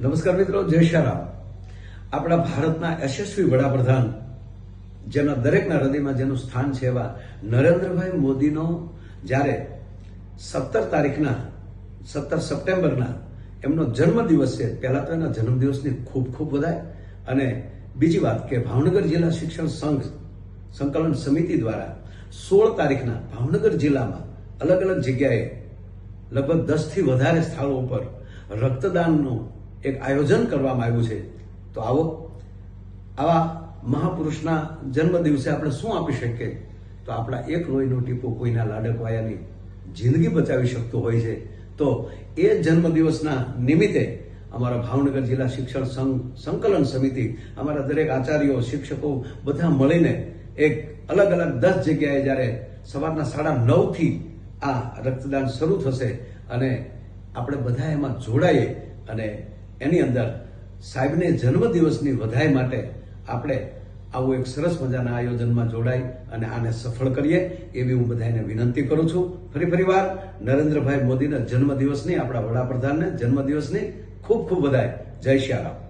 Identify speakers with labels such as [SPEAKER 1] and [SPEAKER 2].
[SPEAKER 1] નમસ્કાર મિત્રો, જય શ્યારામ. આપણા ભારતના યશસ્વી વડાપ્રધાન, જેના દરેકના હૃદયમાં જેનું સ્થાન છે એવા નરેન્દ્રભાઈ મોદીનો જ્યારે સત્તર તારીખના, સત્તર સપ્ટેમ્બરના એમનો જન્મદિવસ છે, પહેલાં તો એના જન્મદિવસની ખૂબ ખૂબ વધાય અને બીજી વાત કે ભાવનગર જિલ્લા શિક્ષણ સંઘ, સંકલન સમિતિ દ્વારા સોળ તારીખના ભાવનગર જિલ્લામાં અલગ અલગ જગ્યાએ લગભગ દસથી વધારે સ્થળો ઉપર રક્તદાનનું એક આયોજન કરવામાં આવ્યું છે. તો આવો, આવા મહાપુરુષના જન્મ દિવસે આપણે શું આપી શકીએ? તો આપણા એક લોહીનું ટીપું કોઈના લાડકવાયાની જિંદગી બચાવી શકતો હોય છે. તો એ જન્મદિવસના નિમિત્તે અમારા ભાવનગર જિલ્લા શિક્ષણ સંઘ, સંકલન સમિતિ, અમારા દરેક આચાર્યો, શિક્ષકો બધા મળીને એક અલગ અલગ દસ જગ્યાએ જ્યારે સવારના સાડા નવથી આ રક્તદાન શરૂ થશે અને આપણે બધા એમાં જોડાઈએ અને એની અંદર સાહેબને જન્મદિવસની વધાઈ માટે આપણે આવું એક સરસ મજાના આયોજનમાં જોડાઈ અને આને સફળ કરીએ એવી હું બધાને વિનંતી કરું છું. ફરી ફરી વાર નરેન્દ્રભાઈ મોદીના જન્મદિવસની આપણા વડાપ્રધાનને જન્મદિવસની ખૂબ ખૂબ વધાય જય શ્રી રામ.